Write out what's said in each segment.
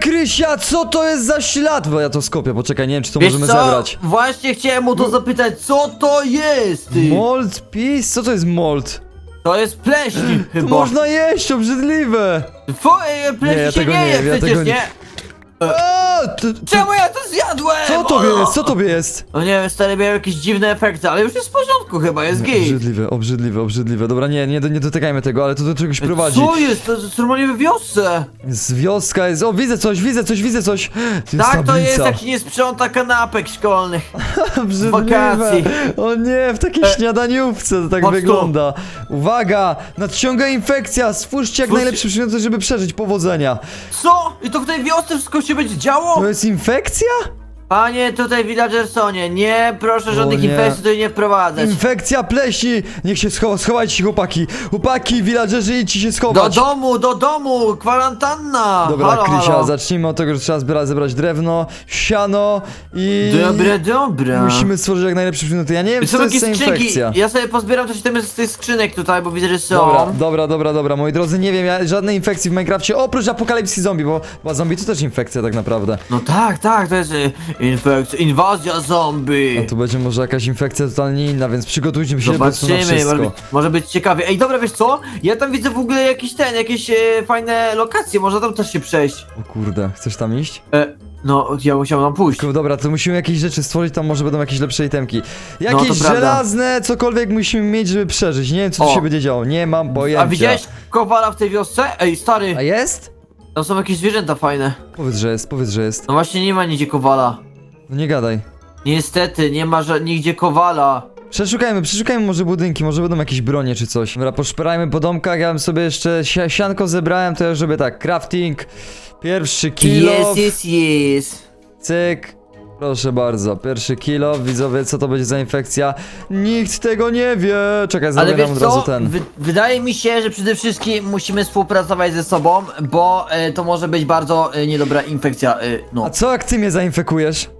Krysia, co to jest za ślad? Bo ja to skopię, poczekaj, nie wiem, czy to Wiesz możemy co? zebrać. Właśnie chciałem mu to zapytać, co to jest? Ty? Mold pis? Co to jest mold? To jest pleśń To chyba. można jeść, obrzydliwe! Twoje pleśń Nie, ja się tego nie nie je wiem, ja przecież, tego nie- nie? To, Czemu ja to zjadłem? co tobie O! jest? Co tobie jest? No nie wiem, stary miał jakieś dziwne efekty, ale już jest w porządku chyba, jest gej. Obrzydliwe, obrzydliwe, obrzydliwe. Dobra, nie, nie, nie dotykajmy tego, ale to do czegoś prowadzi. Co jest? To jest normalnie w wiosce. Z wioska jest. O, widzę coś, widzę coś, widzę coś. To jest Tak, to jest tablica. jak się nie sprząta kanapek szkolnych. Obrzydliwe. wakacji. O nie, w takiej E, śniadaniówce to tak chodź tu. wygląda. Uwaga, nadciąga infekcja. Stwórzcie jak Stwórzcie- najlepsze przymiotę, żeby przeżyć. Powodzenia. Co? I to w tej wiosce wszystko się będzie działo? To jest infekcja? Panie tutaj Villagersonie, nie, proszę żadnych nie. infekcji tutaj nie wprowadzać. Infekcja pleśni. Niech się schowa, schowajcie się chłopaki. Chłopaki, villagerzy, idźcie się Do schować. domu, do domu, kwarantanna! Dobra, halo, Krysia, halo. zacznijmy od tego, że trzeba zbierać, zebrać drewno, siano i... Dobre, dobre. Musimy stworzyć jak najlepsze przymioty. Ja nie wiem, co Są to jest jakieś za skrzynki, infekcja. ja sobie pozbieram coś tam z tych skrzynek tutaj, bo widzę, że są. Dobra, dobra, dobra, dobra, moi drodzy, nie wiem, ja żadnej infekcji w Minecrafcie, oprócz apokalipsji zombie, bo, bo zombie to też infekcja tak naprawdę. No tak, tak, to jest y, infekcja, inwazja zombie. A tu będzie może jakaś infekcja totalnie inna, więc przygotujcie się po prostu na Zobaczymy, może wszystko. być, może być ciekawie. Ej, dobra, wiesz co? Ja tam widzę w ogóle jakiś ten, jakieś e, fajne lokacje, można tam też się przejść. O kurde, chcesz tam iść? E, no, ja musiałem tam pójść. Tylko, Dobra, to musimy jakieś rzeczy stworzyć, tam może będą jakieś lepsze itemki. Jakieś No, to prawda. żelazne, cokolwiek musimy mieć, żeby przeżyć. Nie wiem, co tu O. się będzie działo, nie mam pojęcia. A widziałeś kowala w tej wiosce? Ej, stary, A jest? tam są jakieś zwierzęta fajne. Powiedz, że jest, powiedz, że jest. No właśnie nie ma nigdzie kowala. No nie gadaj. Niestety, nie ma ża- nigdzie kowala. Przeszukajmy, przeszukajmy może budynki, może będą jakieś bronie czy coś. Dobra, poszperajmy po domkach, ja bym sobie jeszcze si sianko zebrałem, to ja już robię tak, crafting, pierwszy kilo, Jest, jest, jest. cyk, proszę bardzo, pierwszy kilo, widzowie, co to będzie za infekcja? Nikt tego nie wie, czekaj, Ale wiesz nam od razu co? ten. Wy wydaje mi się, że przede wszystkim musimy współpracować ze sobą, bo e, to może być bardzo e, niedobra infekcja. E, no. A co jak ty mnie zainfekujesz?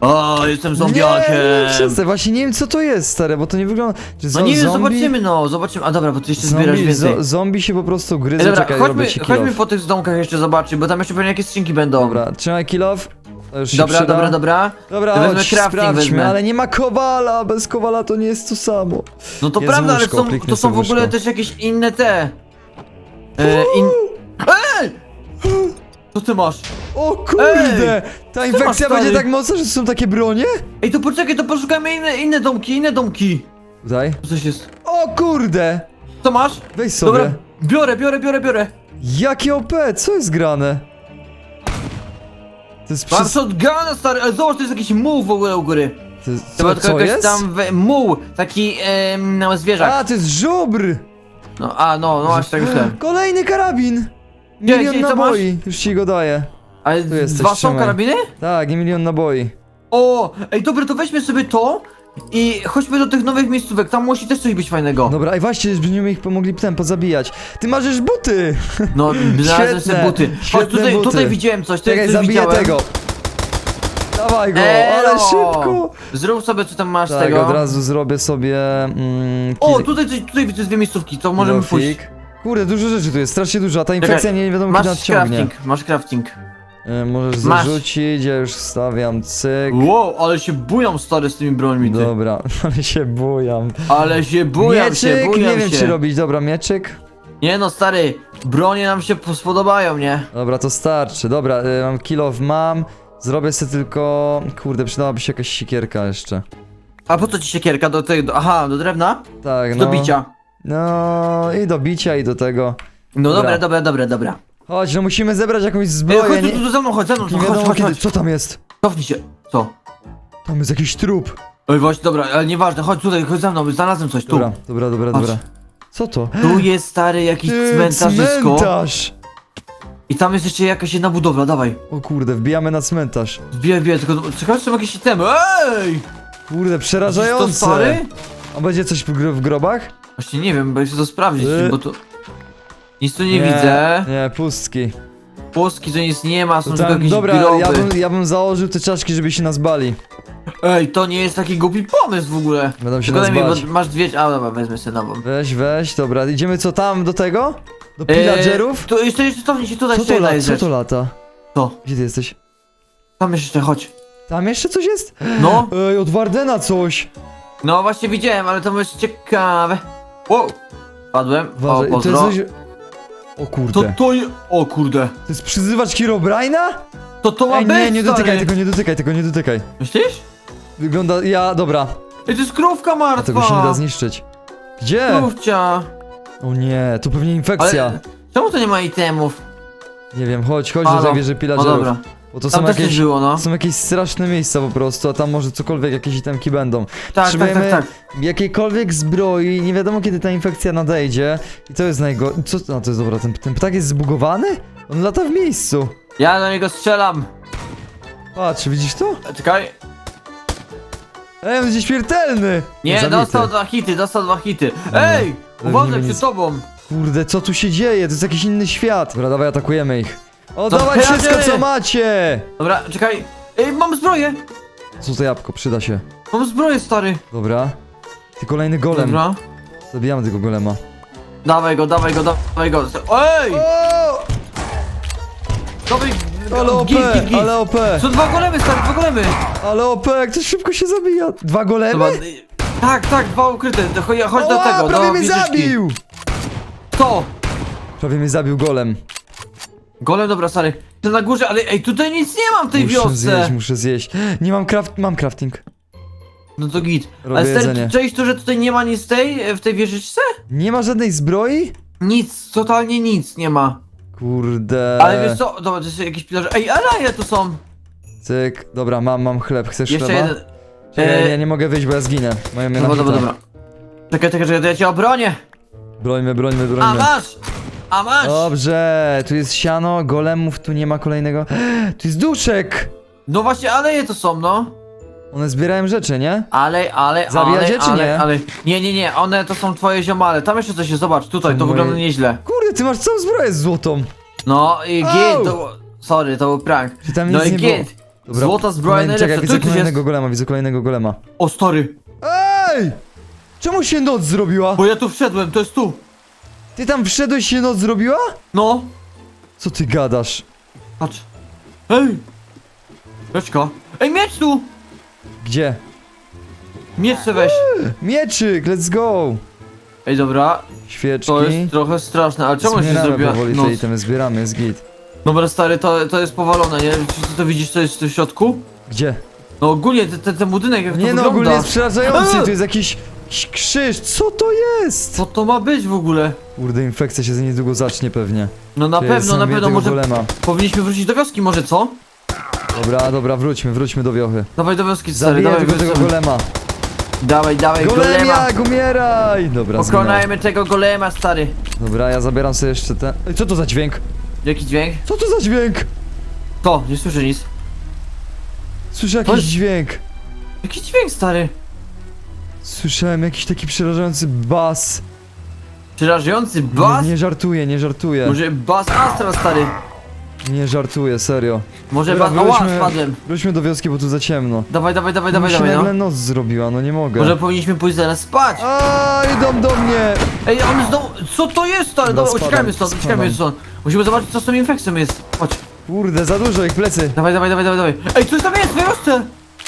O, jestem Nie, zombiakiem. nie, przestań, właśnie nie wiem co to jest, stary, bo to nie wygląda... Czy No zo- nie wiem, zombie? zobaczymy no, zobaczymy. A dobra, bo ty jeszcze zbierasz Zombie, więcej. zo zombie się po prostu gryzą, Ej, dobra, czekaj, chodźmy, ci kill chodźmy off. po tych domkach jeszcze zobaczyć, bo tam jeszcze pewnie jakieś skrzynki będą. Dobra, trzymaj kill off. To już się dobra, przyda. dobra, dobra. Dobra, To wezmę chodź, crafting, sprawdźmy, wezmę. ale nie ma kowala, bez kowala to nie jest to samo. No to Jest prawda, ale łóżko, są, kliknij to są w ogóle łóżko. też jakieś inne te. E, in... Ej! Co ty masz? O kurde! Ta masz, infekcja będzie stary? tak mocna, że są takie bronie? Ej, to poczekaj, to poszukajmy inne, inne domki, inne domki. Tutaj. Co coś jest? O kurde! Co masz? Weź sobie. Dobra, biorę, biorę, biorę, biorę. Jakie OP, co jest grane? To jest Mam przez... shotguna, stary, ale zobacz, to jest jakiś muł w ogóle u góry. To jest... Chyba Co, tylko co jakaś jest? tam we, muł, taki em, no, zwierzak. A, to jest żubr! No, a, no, no właśnie tak myślałem. Kolejny karabin! Gdzie, Milion gdzie, co naboi, już ci go daję. Ale Tu jesteś, dwa są trzymaj. karabiny? Tak, i milion naboi. O, ej, dobra, to weźmy sobie to i chodźmy do tych nowych miejscówek, tam musi też coś być fajnego. Dobra, i właśnie, żebyśmy ich pomogli potem pozabijać. Ty masz już buty! No, znalazłem sobie buty. Chodź, świetne tutaj, buty. tutaj widziałem coś, tutaj Czekaj, coś zabiję widziałem. tego. Dawaj go, Elo! ale szybko! Zrób sobie, co tam masz Tak, tego. od razu zrobię sobie... Mm, O, tutaj, coś- tutaj widzę dwie miejscówki, to możemy pójść. Kurde, dużo rzeczy tu jest, strasznie dużo, a ta infekcja nie wiadomo kiedy Masz nadciągnie. crafting, masz crafting. E, możesz Masz. zarzucić, ja już stawiam cyk. Wow, ale się bujam stary z tymi brońmi, ty. Dobra, ale się bujam. Ale się bujam się, Mieczyk, bujam nie wiem się. czy robić, dobra, mieczyk. Nie no, stary, bronie nam się po- spodobają, nie? Dobra, to starczy, dobra, y, mam kill off mam. Zrobię sobie tylko... Kurde, przydałaby się jakaś sikierka jeszcze. A po co ci siekierka do tego? Aha, do drewna? Tak, no. Do bicia. No i do bicia i do tego. No Dobra. dobra, dobra, dobra. Chodź, no musimy zebrać jakąś Ej, zbroję, chodź nie, tu, tu za mną, chodź, za mną, nie chodź, wiadomo chodź, kiedy... chodź. Co tam jest? Cofnij się. Co? Tam jest jakiś trup. Ej, właśnie, dobra, ale nieważne, chodź tutaj, chodź za mną, znalazłem coś, tu. Dobra, dobra, dobra, dobra. Co to? Tu jest stary jakiś Ty, cmentarzysko. cmentarz! I tam jest jeszcze jakaś jedna budowla, dawaj. O kurde, wbijamy na cmentarz. Zbijaj, zbijaj, tylko czekaj, są jakieś itemy. Ej! Kurde, Widzisz to przerażające. stary? A będzie coś w, gro- w grobach? Właśnie nie wiem, bo chcę to sprawdzić, Y. bo tu... Nic tu nie, widzę. Nie, pustki. Pustki to nic nie ma, są To tylko tam, jakieś dobra, groby. ja bym, ja bym założył te czaszki, żeby się nas bali. Ej, to nie jest taki głupi pomysł w ogóle. Będą się nas mi, bać. bo masz dwie... A dobra, wezmę sobie nową. Weź, weź, dobra, idziemy co tam, do tego? Do Eee, pillagerów? tu jeszcze, jeszcze cofnij się tutaj, Co jeszcze to, jedna la, jest co rzecz. to lata? To, Gdzie ty jesteś? tam jeszcze, chodź. Tam jeszcze coś jest? No, Ej, od Wardena coś. no właśnie widziałem, ale to jest ciekawe. Wow, padłem, o, Uważaj, to jest coś... O kurde. To, To, to, je- o kurde. jest przyzywacz Herobrine'a? To to ma Ej, być, nie, nie dotykaj stary. tego, nie dotykaj tego, nie dotykaj. Myślisz? Wygląda... Ja, dobra. Ej, to jest krówka A martwa. tego się nie da zniszczyć. Gdzie? Krówcia. O nie, tu pewnie infekcja. Ale czemu to nie ma itemów? Nie wiem, chodź, chodź Halo? do tej wieży No pillagerów. dobra. Bo to Tam są też jakieś... coś było, no. Są jakieś straszne miejsca po prostu, a tam może cokolwiek, jakieś itemki będą. Tak, tak, Potrzebujemy tak, tak. jakiejkolwiek zbroi, nie wiadomo kiedy ta infekcja nadejdzie. I to jest najgorsze. Co? No to jest dobra, ten, ten ptak jest zbugowany? On lata w miejscu. Ja do niego strzelam. Patrz, widzisz to? E, Czekaj. Ej, on jest śmiertelny! Nie, Zabity. dostał dwa hity, dostał dwa hity. Dobra. Ej! Zabij Uważaj przed nic. tobą. Kurde, co tu się dzieje? To jest jakiś inny świat. Dobra, dawaj, atakujemy ich. O, To dawaj pillagery! wszystko, co macie! Dobra, czekaj. Ej, mam zbroję! Co to jabłko? Przyda się. Mam zbroję, stary. Dobra. Ty kolejny golem. Dobra. Zabijamy tego golema. Dawaj go, dawaj go, dawaj go. Ej! O! Dawaj, Ale OP, git, git, git. ale OP, Są dwa golemy, stary, dwa golemy. ale OP, jak to szybko się zabija. Dwa golemy? Y, tak, tak, dwa ukryte. To Chodź, chodź do Oła, tego, prawie do mnie wieżyczki. zabił! To! Prawie mnie zabił golem. Golem, dobra, stary. To na górze, ale ej, tutaj nic nie mam w tej muszę wiosce. zjeść, muszę zjeść. Nie mam craft, mam crafting. No to git. Robię ale stary, jedzenie. czaisz to, że tutaj nie ma nic tej, e, w tej wieżyczce? Nie ma żadnej zbroi? Nic, totalnie nic nie ma. Kurde. Ale wiesz co, dobra, to jest jakiś pilarze. Ej, ale ile tu są? Cyk, dobra, mam, mam chleb. Chcesz Jeszcze chleba? jeden. Czekaj, E, ja nie mogę wyjść, bo ja zginę. Mają mnie Dobra, dobra, dobra. Czekaj, czekaj, czekaj, to ja cię obronię. Brońmy, brońmy, A brońmy. masz! A masz! Dobrze, tu jest siano, golemów, tu nie ma kolejnego. Tu jest duszek! No właśnie, aleje to są, no. One zbierają rzeczy, nie? Ale, ale, Zabijacie ale, czy ale, nie? ale. Nie, nie, nie, one to są twoje ziomale. Tam jeszcze coś jest, zobacz, tutaj, To to moje- wygląda nieźle. Kurde, ty masz całą zbroję z złotą. No i Au! git, to... Sorry, to był prank. Czy tam No nic i nie było? git. Złota zbroja kolejny- najlepsza. Czekaj, Tu widzę coś kolejnego golema, widzę kolejnego golema. O, stary, Ej! Czemu się noc zrobiła? bo ja tu wszedłem, to jest tu. Ty tam wszedłeś się noc zrobiła? No, Co ty gadasz? patrz. Ej! Beczka. Ej, miecz tu! Gdzie? Miecz se weź. Mieczyk, let's go! Ej, dobra, Świeczki. to jest trochę straszne, ale czemu się Zbieramy zrobiła? powoli No, te itemy, zbieramy, jest git. dobra, stary, to, to jest powalone, nie? Czy ty to widzisz, co jest w środku? Gdzie? No ogólnie, ten, ten, ten budynek, jak to Nie no, wygląda. ogólnie jest przerażający, Eee! tu jest jakiś, jakiś krzyż, co to jest? Co to ma być w ogóle? Kurde, infekcja się za niedługo zacznie pewnie. No na pewno, na pewno, może golema. powinniśmy wrócić do wioski, może co? Dobra, dobra, wróćmy, wróćmy do wiochy. Dawaj do wioski, stary, Zabiję dawaj, tego, tego golema. dawaj, dawaj, golema. Golemiak, umieraj! Dobra, zginął. Pokonajmy tego golema, stary. Dobra, ja zabieram sobie jeszcze ten... Ej, co to za dźwięk? Jaki dźwięk? Co to za dźwięk? To, nie słyszę nic. Słyszę jakiś jest- dźwięk. Jaki dźwięk, stary? Słyszałem jakiś taki przerażający bas. Przerażający bas? Nie, nie żartuję, nie żartuję. Może bas Astra, stary? Nie żartuję, serio. Może Dobra, bas... Ała, wróćmy- spadłem. Wróćmy do wioski, bo tu za ciemno. Dawaj, dawaj, dawaj, Mi dawaj, się dawaj, nagle no. noc zrobiła, no nie mogę. Może powinniśmy pójść zaraz spać. A, idą do mnie! Ej, on znowu... Co to jest, stary? Dobra, Dobra, spadam, uciekajmy stąd, spadam. uciekajmy stąd. Musimy zobaczyć, co z tą infekcją jest. Chodź. Kurde, za dużo ich plecy. Dawaj, dawaj, dawaj, dawaj, dawaj. Ej, coś tam jest, w wiosce!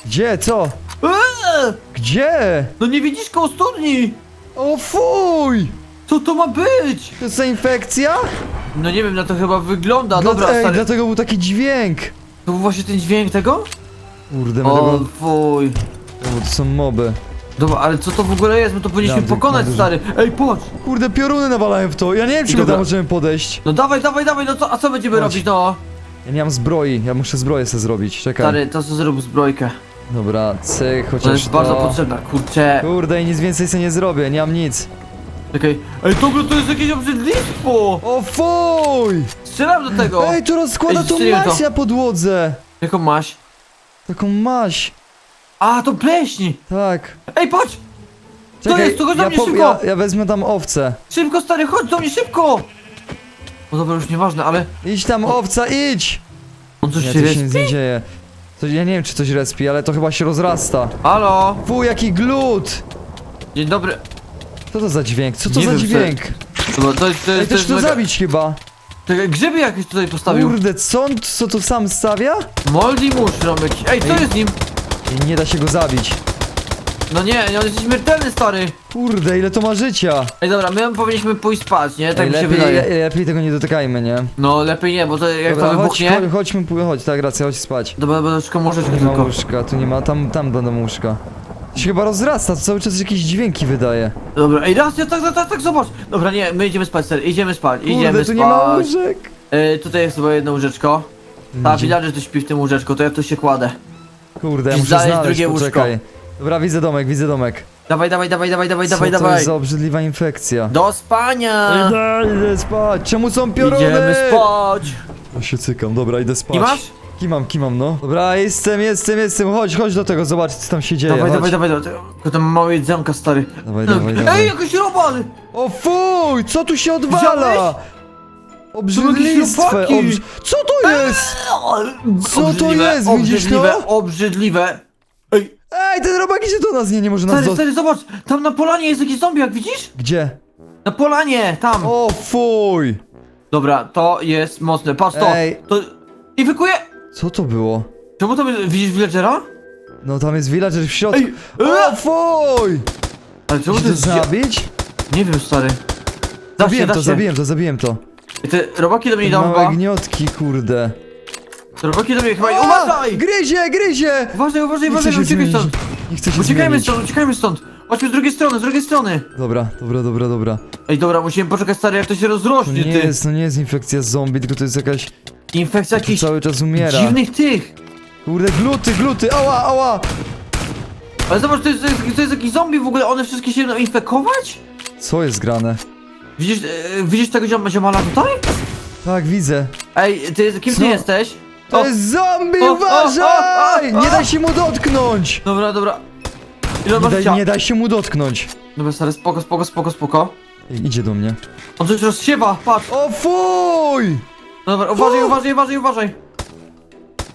Gdzie, co? Eee! Gdzie? No nie widzisz koło studni! O fuj! Co to ma być? To jest infekcja? No nie wiem, na to chyba wygląda. Dla- Dobra, ej, stary. dlatego był taki dźwięk. To był właśnie ten dźwięk tego? Kurde, my O, tego... fuj. To są moby. Dobra, ale co to w ogóle jest? My to powinniśmy Dobra, pokonać, dobra. stary. Ej, patrz! Kurde, pioruny nawalają w to. Ja nie wiem, czy my Dobra. tam możemy podejść. No dawaj, dawaj, dawaj, no co, a co będziemy Chodź. robić, no? Ja nie mam zbroi, ja muszę zbroję sobie zrobić. Czekaj. Stary, to co zrób zbrojkę. Dobra, cyk, chociaż To jest to... bardzo potrzebna, kurczę. Kurde, i nic więcej sobie nie zrobię, nie mam nic. Czekaj. Ej, dobra, to jest jakieś obrzydlistwo! O fuj! Strzelam do tego! Ej, tu rozkłada Ej, tą strzeliłem to. maść na podłodze. Jaką masz? Taką maść. A, to pleśni! Tak. Ej, patrz! Czekaj, jest, to chodź do ja, mnie po- szybko. ja, ja wezmę tam owce. Szybko, stary, chodź do mnie, szybko! No dobra, już nieważne, ale Idź tam, owca, idź! on coś Nie, się coś się nic respi? nie dzieje. To, ja nie wiem, czy coś respi, ale to chyba się rozrasta. Halo? Fuj, jaki glut! Dzień dobry. Co to za dźwięk? Co to Nie za wiem, dźwięk? Dobra, to jest, to Ej, jest, to też jest to mega... zabić chyba. Czekaj, grzyby jakieś tutaj postawił. Kurde, co on co to sam stawia? Moldy mushroom jakiś. Ej, co Ej. jest z nim? I nie da się go zabić. No nie, on jest śmiertelny, stary. Kurde, ile to ma życia? Ej, dobra, my powinniśmy pójść spać, nie? Tak Ej, mi się lepiej, wydaje. le, lepiej tego nie dotykajmy, nie? No, lepiej nie, bo to jak Dobra, to chodź, wybuchnie... chodź, chodźmy, chodź, tak, racja, chodź spać. Dobra, szukał łóżeczki Nie ma tylko. łóżka, tu nie ma, tam, tam będą łóżka. Się chyba rozrasta, to cały czas jakieś dźwięki wydaje. Dobra, ej, raz, tak, tak, tak, tak, zobacz. Dobra, nie, my idziemy spać, stary, idziemy spać, idziemy Kurde, tu spać. nie ma łóżek. E, tutaj jest chyba jedno łóżeczko. Ta Gdzie? villager tu śpi w tym łóżeczku, to ja tu się kładę. Kurde, ja muszę znaleźć znaleźć, drugie łóżko. poczekaj. Dobra, widzę domek, widzę domek. Dawaj, dawaj, dawaj, dawaj, dawaj, Co dawaj, to dawaj. jest za obrzydliwa infekcja? Do spania! Idę, idę spać. Czemu są pioruny? Idziemy spać! Ja się cykam, dobra, idę spać. I masz? Kimam, kimam, no. Dobra, jestem, jestem, jestem. Chodź, chodź do tego, zobacz co tam się dzieje. Dawaj, chodź. dawaj, dawaj, dawaj. Tylko tam małe jedzonka, stary. Dawaj, dawaj, dawaj. Ej, jakiś robal! O fuj, co tu się odwala? Widziałeś? Obrzydlistwe, obrz... Co to jest? Co to jest, widzisz to? Obrzydliwe, obrzydliwe. Ej, Ej, ten robak idzie do nas, nie, nie może nas stary, stary, zobacz, tam na polanie jest jakiś zombiak, widzisz? Gdzie? Na polanie, tam. O fuj! Dobra, to jest mocne, patrz to. Ej. To... Infekuje! Co to było? Czemu to widzisz villagera? No tam jest villager w środku. Ej, O fuj! Ale czemu Muszę to to jest... zabić? Nie wiem, stary. Da się, Zabiłem da to, się. zabiłem to, zabiłem to. I Te robaki do mnie idą chyba. Małe gniotki, kurde. Te robaki do mnie chyba. A! Uważaj! Gryzie, gryzie! Uważaj, uważaj, uważaj, się uciekaj zmienić. stąd. Nie chcę się Uciekajmy zmienić. stąd, uciekajmy stąd. Chodźmy z drugiej strony, z drugiej strony. Dobra, dobra, dobra, dobra. Ej, dobra, musimy poczekać, stary, jak to się To rozrośnie, nie ty. jest, to nie jest infekcja zombie, tylko to jest jakaś... Infekcja Tu jakichś cały czas umiera. dziwnych tych. Kurde, gluty, gluty, ała, ała! Ale zobacz, to jest, to jest, to jest jakiś zombie w ogóle, one wszystkie się będą infekować? Co jest grane? Widzisz, e, widzisz tego zioma, ziomala tutaj? Tak, widzę. Ej, ty, kim Co? ty jesteś? To O, jest zombie, o, o, uważaj! o, o, Nie o. daj się mu dotknąć! Dobra, dobra. Ile Nie masz daj, życia? nie daj się mu dotknąć. Dobra, stary, spoko, spoko, spoko, spoko. Ej, idzie do mnie. On coś rozsiewa, patrz. O fuj! Dobra, uważaj, uważaj, uważaj, uważaj.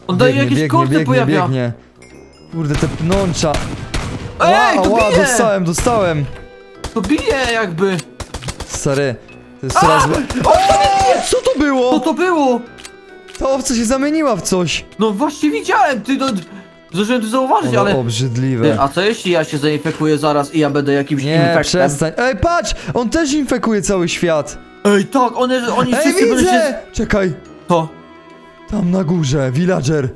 On daje Biegnie, jakieś biegnie, korty biegnie, pojawia. biegnie. Kurde, te pnącza. Ej, to ła, bije! dostałem, dostałem. To bije jakby. Stary, to jest coraz... O, co to Co było? to było? Ta owca się zamieniła w coś. No właśnie widziałem, ty no... Zdążyłem to zauważyć, Ale ale... Ty, obrzydliwe. a co jeśli ja się zainfekuję zaraz i ja będę jakimś Nie, infektem? przestań. Ej, patrz! On też infekuje cały świat. Ej, tak, one, oni Ej, wszyscy będą się... widzę! Czekaj, To. tam na górze, villager.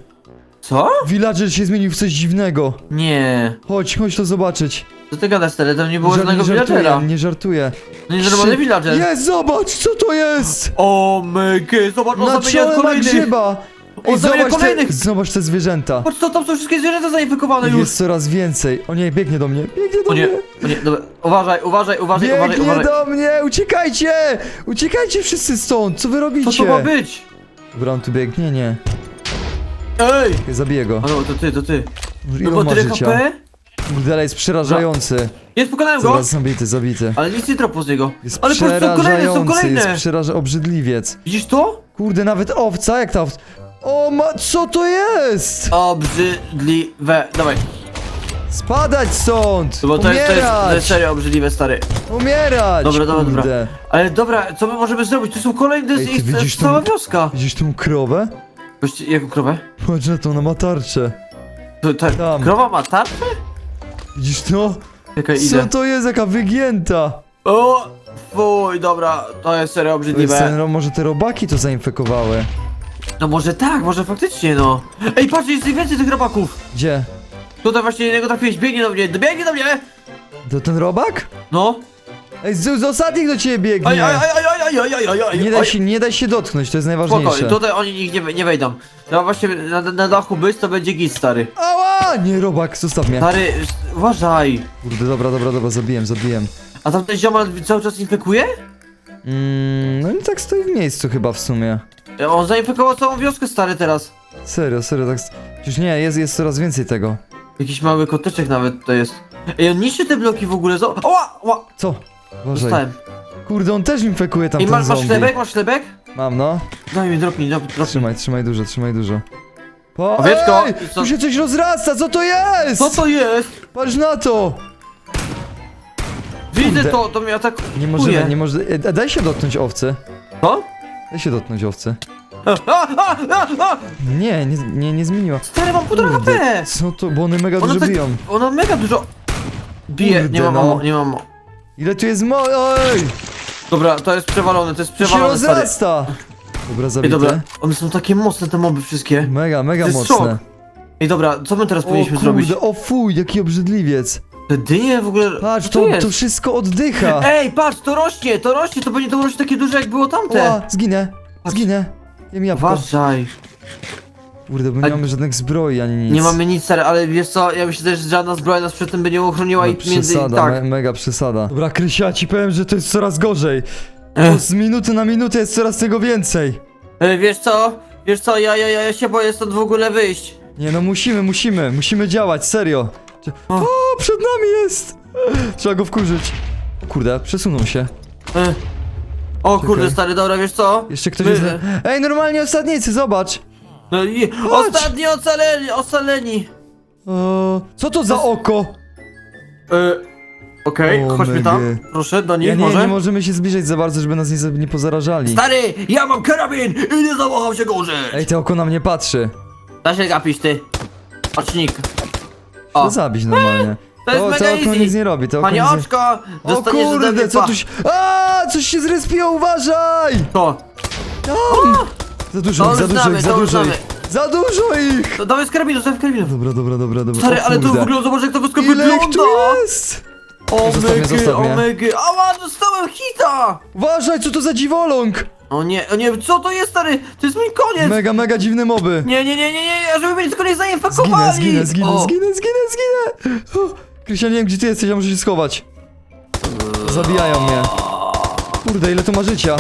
Co? Villager się zmienił w coś dziwnego. Nie. Chodź, chodź to zobaczyć. Co ty gadasz, stary? Tam nie było Żar- żadnego nie żartuję, villagera. nie żartuję. No nie Szy- villager. Jest, zobacz, co to jest? O my god, zobacz, on Na zamienia czole ma grzyba. Zamienia zobacz, te, kolejnych. zobacz te zwierzęta. Patrz, to tam są wszystkie zwierzęta zainfekowane już. Jest coraz więcej. O nie, biegnie do mnie, biegnie do O nie, mnie. o nie, dobra, uważaj, uważaj, uważaj, uważaj, Biegnie uważaj. do mnie, uciekajcie! Uciekajcie wszyscy stąd, co wy Co robicie? to ma być? Dobra, on tu biegnie, nie. Ej! nie. Zabiję go. O, no, to ty, to ty. Ile No on bo ma tyle życia? HP? Kurde, jest przerażający. Jest, pokonałem go! Zaraz zabity, zabity. Ale nic nie tropło z niego. Jest Ale patrz, są kolejne, są przerażający, kolejne! jest przeraża... obrzydliwiec. Widzisz to? Kurde, nawet owca, jak ta owca? O ma... co to jest? Obrzydliwe. Dawaj. Spadać stąd! No Bo to jest, to, jest, to Umierać! jest serio obrzydliwe, stary. Umierać! Dobra, dobra, kurde. dobra. Ale dobra, co my możemy zrobić? Tu są kolejne, Ej, ty jest widzisz jest cała tą- wioska. Widzisz tą krowę? Goście, jaką krowę? Patrz na to, ona ma tarczę. To, ta, Tam. krowa ma tarczę? Widzisz to? Czekaj, Co idę. to jest, jaka wygięta? O! Fuj, dobra, to jest serio obrzydliwe. ten, może te robaki to zainfekowały. No może tak, może faktycznie, no. Ej, patrz, jest więcej tych robaków. Gdzie? Tutaj właśnie jednego trafiłeś, biegnie do mnie, biegnie do mnie! To ten robak? No. Ej, z, z ostatnich do ciebie biegnie! Aj, aj, aj, aj, aj, Nie daj aj. się, nie daj się dotknąć, to jest najważniejsze. Spokojnie, tutaj oni nikt nie, nie wejdą. No właśnie na, na dachu być, to będzie git, stary. Ała! Nie, robak, zostaw mnie. Stary, uważaj. Kurde, dobra, dobra, dobra, zabiłem, zabiłem. A tam ten ziomal cały czas infekuje? Mm, no i tak stoi w miejscu chyba w sumie. On zainfekował całą wioskę, stary, teraz. Serio, serio, tak... s- Przecież nie, jest, jest coraz więcej tego. Jakiś mały koteczek nawet to jest. Ej, on niszczy te bloki w ogóle, zo... Oła, oła, Co? Uważaj. dostałem. Kurde, on też infekuje tam Ej, ten masz, masz zombie. chlebek, masz chlebek? Mam, no. Daj mi, drop mi, drop, drop mi. Trzymaj, trzymaj dużo, trzymaj dużo. Po... Owieczko, Ej, co? tu się coś rozrasta, co to jest? Co to jest? Patrz na to! Widzę Kurde. to, to mnie atakuje. Nie możemy, nie może... e, Daj się dotknąć owcy. Co? Daj się dotknąć owcy. A, a, a, a, a! Nie, nie, nie, nie zmieniła. Stary, mam półtora HP! Co to, bo one mega Ona dużo tak- biją. Ona mega dużo... Bije, Kurde, nie mam no. nie mam mamo. Ile tu jest mo... Oj! Dobra, to jest przewalone, to jest To się przewalone, stary. rozrasta! Dobra, Ej, zabite. dobra, one są takie mocne te moby wszystkie. Mega, mega To jest mocne. szok. Ej, dobra, co my teraz powinniśmy zrobić? o fuj, jaki obrzydliwiec. Te dynie w ogóle... Patrz, co to, jest? to wszystko oddycha. Ej, patrz, to rośnie, to rośnie, to będzie to rośnie takie duże jak było tamte. Ła, zginę, zginę. Jem jabłko. Uważaj. Kurde, bo nie A- mamy żadnych zbroi ani nic. Nie mamy nic, stary, ale wiesz co, ja myślę, że żadna zbroja nas przed tym by nie uchroniła No, i między... przesada, Tak. me, mega przesada. Dobra, Krysia, ci powiem, że to jest coraz gorzej. Ech. Bo z minuty na minutę jest coraz tego więcej. Ej, wiesz co? Wiesz co, ja, ja, ja, ja się boję stąd w ogóle wyjść. Nie no, musimy, musimy, musimy działać, serio. O. Przed nami jest! Trzeba go wkurzyć. Kurde, przesunął się. Ej. O kurde, Czekaj. stary, dobra, wiesz co? Jeszcze ktoś My- jest... Ej, normalnie osadnicy, zobacz! No i ostatni ocaleni, ocaleni. O, co to za oko? E, Okej, O, chodźmy tam. mega. Proszę, do nich Ja nie, może. nie możemy się zbliżać za bardzo, żeby nas nie, za- nie pozarażali. Stary, ja mam karabin i nie zawaham się go użyć. Ej, to oko na mnie patrzy. Da się gapić, ty. Ocznik. To O, zabić normalnie. to jest mega to oko easy. nic nie robi, to oko panie nic nie... oczko, O dostaniesz ode mnie kurde, co pa- tu się... A, coś się zrespiło, uważaj! To, Tam! Za dużo To ich, za już dużo znamy, ich, za to już dużo ich! Za dużo ich! to dawaj z karabinu, dawaj z karabinu. Dobra, dobra, dobra, dobra. Stary, o ale to kurde. wygląda, zobacz jak to wszystko Ile ich wygląda. tu jest? Zostaw mnie, Omega, zostaw mnie. Ała, dostałem hita. Uważaj, co to za dziwoląg! O nie, o nie, co to jest, stary? To jest mój koniec. Mega, mega dziwne moby. Nie, nie, nie, nie, nie, żeby mnie tylko nie Zginę, zainfekowali. zginę, zginę, O. zginę, zginę, zginę! Krystian, nie wiem gdzie ty jesteś, ja muszę się schować. Zabijają mnie. Kurde, ile to ma życia?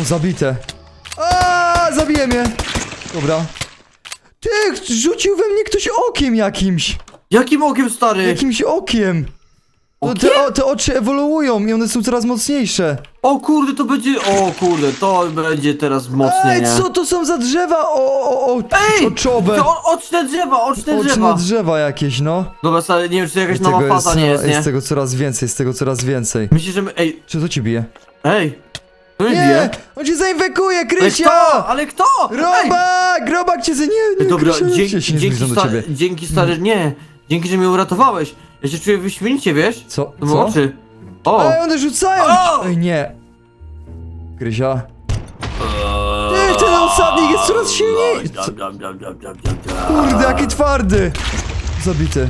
O, zabite. A, zabije mnie. Dobra. Ty, rzucił we mnie ktoś okiem jakimś. Jakim okiem, stary? Jakimś okiem. Okiem? te, o, te oczy ewoluują i one są coraz mocniejsze. O kurde, to będzie, o kurde, to będzie teraz Ej, nie? co to są za drzewa? O, o, o, Ej, oczowe. to o, oczne drzewa, oczne Oczne drzewa. drzewa jakieś, no. Dobra, stary, nie wiem, czy to jakaś I nowa faza nie jest, nie? jest tego coraz więcej, jest tego coraz więcej. Myślisz, że my, ej, Czy to ci bije? ej, to nie wie. On cię zainfekuje, Ale Krysia! kto? Ale kto? Ej! Robak! Robak cię za... Nie, nie, Dobra, Krysia, dzięki, się nie dzięki, zbliżam do ciebie. dzięki stary, nie. Dzięki, że mnie uratowałeś. Ja się czuję wyśmienicie, wiesz? Co? To Co? oczy. O! Ej, one rzucają! O! Ej, nie. Krysia. Ty, ten osadnik jest coraz silniejszy! Co? Kurde, jaki twardy! Zabity.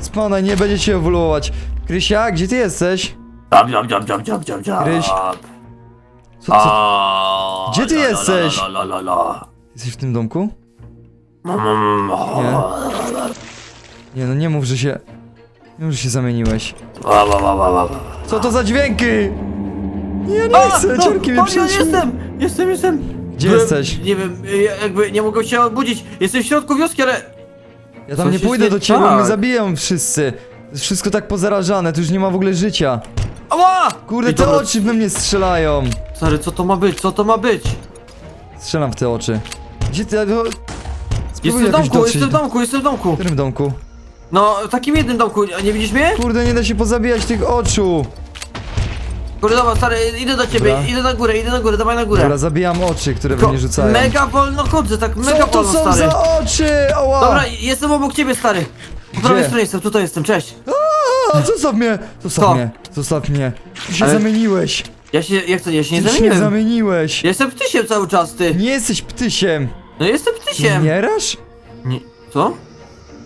Spana, nie będzie cię ewoluować. Krysia, gdzie ty jesteś? Kryś. Co, co? Gdzie ty jesteś? Jesteś w tym domku? Nie. Nie, no nie mów, że się... Nie mów, że się zamieniłeś. Co to za dźwięki? Nie, chcę, ciorki mnie o, ja przyszły. jestem! Jestem, jestem! Gdzie Byłem- jesteś? Nie wiem, ja jakby nie mogę się obudzić. Jestem w środku wioski, ale... Ja tam nie pójdę do ciebie, bo Tak. mnie zabiją wszyscy. To jest wszystko tak pozarażane, tu już nie ma w ogóle życia. Ała! Kurde, Ej, te dobra, oczy we mnie strzelają. Stary, co to ma być? Co to ma być? Strzelam w te oczy. Gdzie ty... No... Spróbuj Jestem w jakoś domku, dotrzeć jestem w do- domku, jestem w domku. W którym domku? No, w takim jednym domku, a nie widzisz mnie? Kurde, nie da się pozabijać tych oczu. Kurde, dobra, stary, idę do ciebie, Dobra. idę na górę, idę na górę, dawaj na górę. Dobra, zabijam oczy, które we Tylko mnie rzucają. Mega wolno chodzę, tak mega Co to wolno, są stary. za oczy? Oła! Dobra, jestem obok ciebie, stary. Po prawej stronie jestem, tutaj jestem, cześć. A, zostaw mnie! Zostaw Co? mnie, zostaw mnie. Ty się Ale- zamieniłeś. Ja się, jak to, ja się nie Ty się zamieniłem. zamieniłeś. Jestem ptysiem cały czas, ty. Nie jesteś ptysiem. No jestem ptysiem. Umierasz? Nie. Co?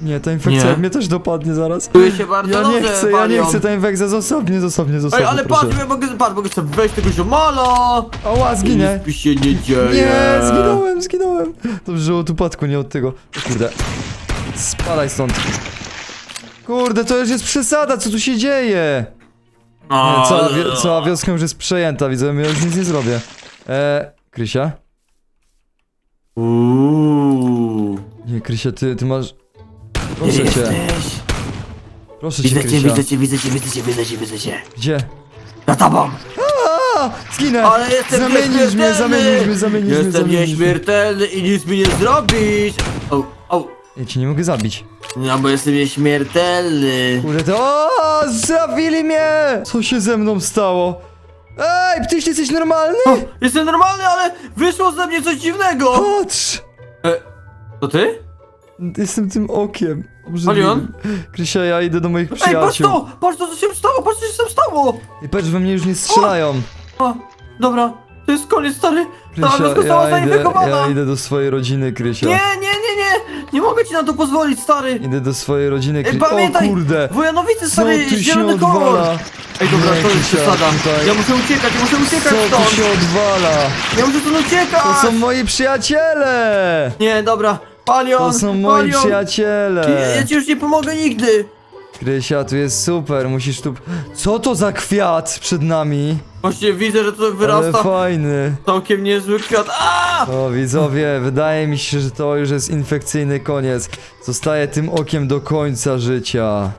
Nie, ta infekcja Nie. mnie też dopadnie zaraz. Czuję się bardzo Ja dobrze, nie chcę, ja nie chcę ta infekcja, zostaw mnie, zostaw mnie, zostaw Ej, mnie, ale proszę. patrz, ja mogę, patrz, mogę sobie wejść tego ziomala. Ała, zginę. Nic mi się nie dzieje. Nie, zginąłem, zginąłem. Dobrze, że od upadku, nie od tego. Kurde. Spadaj stąd. Kurde, to już jest przesada, co tu się dzieje? Nie, cała, wi- cała wioska już jest przejęta, widzę, ja już nic nie zrobię. Eee, Krysia? Uuu. Nie, Krysia, ty, ty masz... Proszę cię, jesteś? proszę cię, Widzę cię, Krysia. widzę cię, widzę cię, widzę cię, widzę cię, widzę cię. Gdzie? Za tobą. A, zginę! Ale jestem Zamienisz mnie, nieśmiertelny. zamienisz mnie, zamienisz mnie, Jestem zamienisz mnie. nieśmiertelny i nic mi nie zrobisz. O, o. Ja cię nie mogę zabić. No bo jestem nieśmiertelny. Kurde, to... O, zabili mnie! Co się ze mną stało? Ej, tyś jesteś normalny? Jestem normalny, ale wyszło ze mnie coś dziwnego! Patrz! E, to ty? Jestem tym okiem. Marion? Krysia, ja idę do moich Ej, patrz przyjaciół. to! Patrz to, co się stało! Patrz, co się tam stało! I patrz, we mnie już nie strzelają. A, dobra, to jest koniec, stary! Ta Krysia, została ja idę, zainfekowana! ja idę do swojej rodziny, Krysia. Nie, nie, nie, nie! Nie mogę ci na to pozwolić, stary! Idę do swojej rodziny, Ej, Krysia. O pamiętaj! kurde! Wojanowice, Co stary, tu się zielony kolor! odwala? Ej, dobra, Nie, to jest Krysia, przesada. tutaj. Ja muszę uciekać, ja muszę uciekać Co tu stąd! się odwala? Ja muszę stąd uciekać! To są moi przyjaciele! Nie, dobra, Palion! To są moi Palion! Ja, przyjaciele! ja ci już nie pomogę nigdy! Krysia, tu jest super, musisz tu... Co to za kwiat przed nami? Właśnie widzę, że to Ale wyrasta fajny. całkiem niezły kwiat. A! O, widzowie, wydaje mi się, że to już jest infekcyjny koniec. Zostaję tym okiem do końca życia.